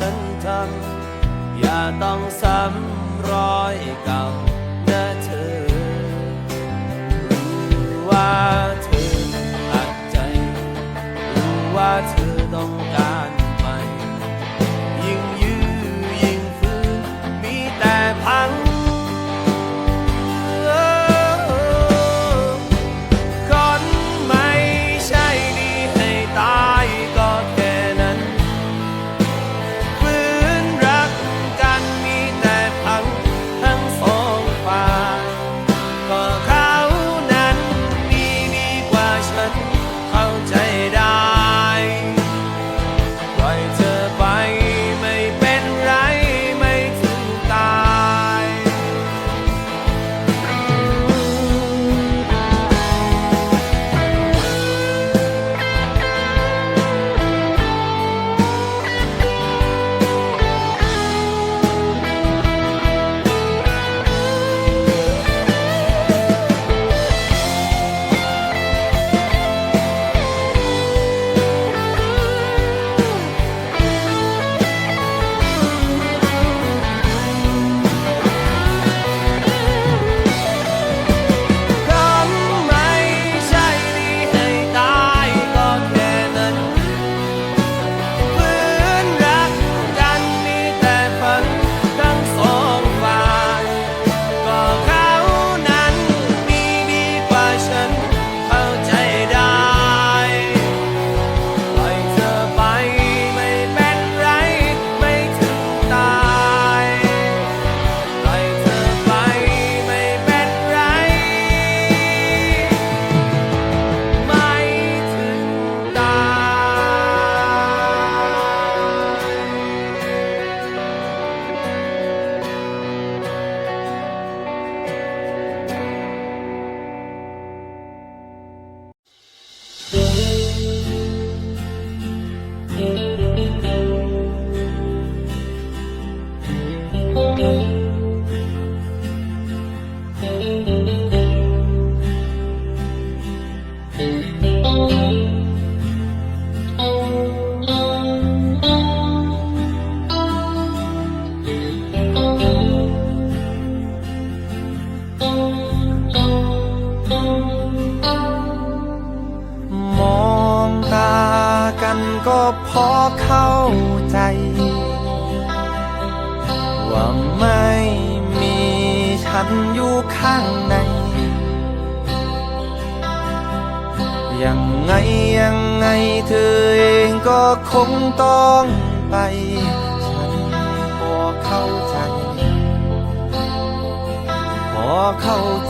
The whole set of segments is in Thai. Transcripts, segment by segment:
ฉันทำอย่าต้องซ้ำรอยเก่า ก็พอเข้าใจ ว่าไม่มีฉันอยู่ข้างใน ยังไงยังไงเธอเองก็คงต้องไป ฉันพอเข้าใจ พอเข้าใจ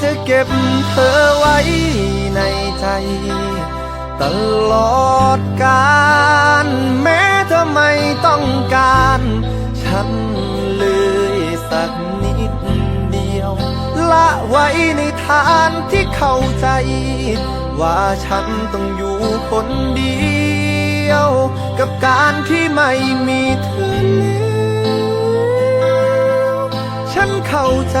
เก็บเธอไว้ในใจ ตลอดกาลแม้เธอไม่ต้องการ ฉันเลยสักนิดเดียว ละไว้ในทานที่เข้าใจ ว่าฉันต้องอยู่คนเดียว กับการที่ไม่มีเธอแล้ว ฉันเข้าใจ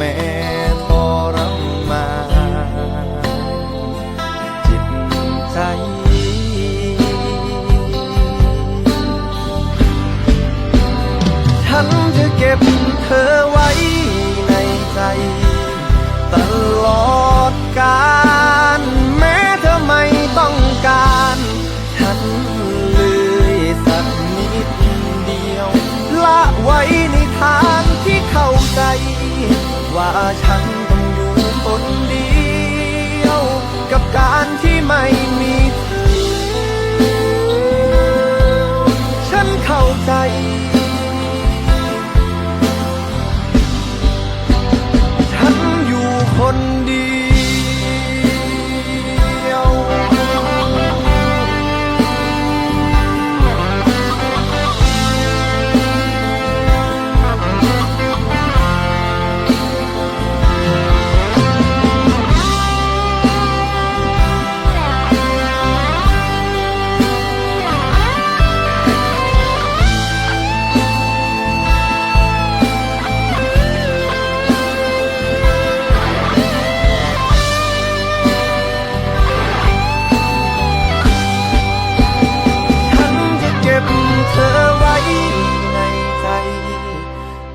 แฉันต้องอยู่คนเดียว กับการที่ไม่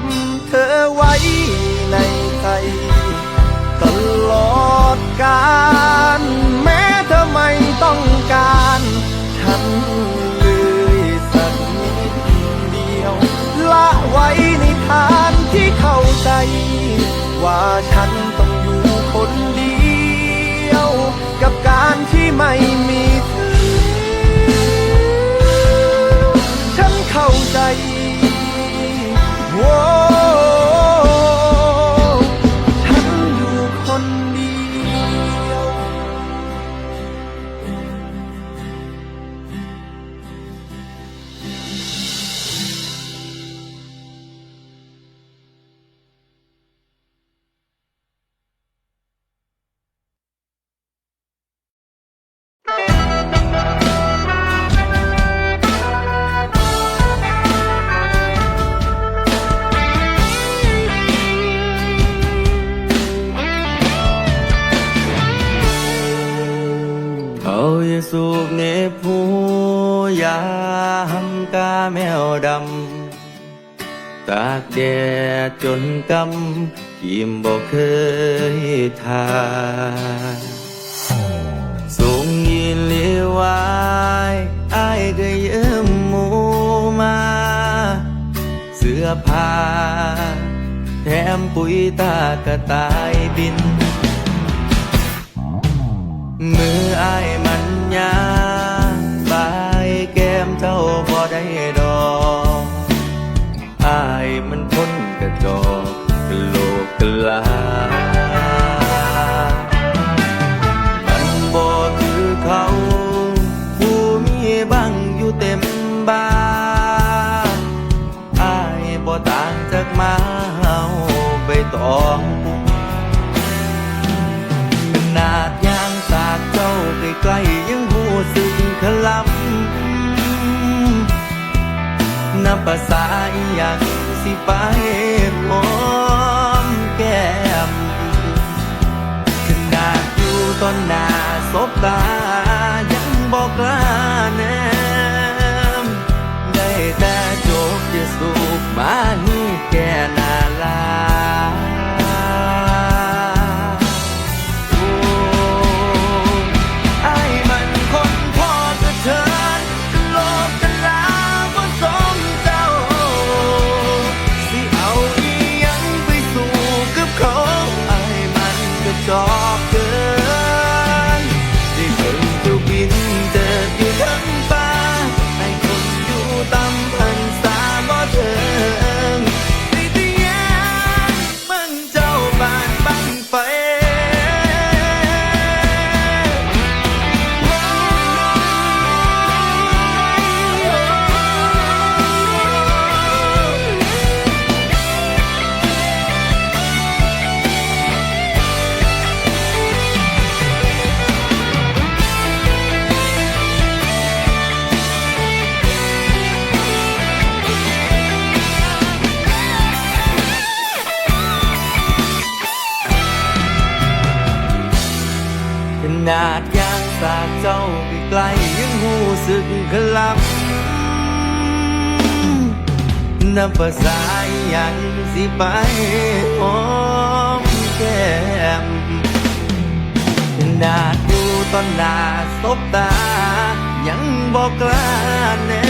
บเธอไว้ในใจตลอดกาลแม้เธอไม่ต้องการ ฉันเลยสักนิดเดียว ละไว้ในทานที่เข้าใจ ว่าฉัน แดดจนกำกิมบอกเคยทาส่งยินเลียวายอายก็ยืมหมูมา เสื้อผ้าแถมปุ๋ยตากระต่ายบิน มืออายมันยา ดอกกโลกกลามันบ่คือเขา ผู้มีบังอยู่เต็มบ้านอายบ่ต่างจากมาเฮาไปตองขนาดยางสากเจ้าใกล้ๆยังหูสึงขลับนับภาษาอย่างสิไป แก่ back forever. สากเจ้าไปไกลยังหูสึกกลับน้ำภาษาอย่างสิไปหอมแก้มนาดูตอนนาสบตา ยังบอกกล้าแน่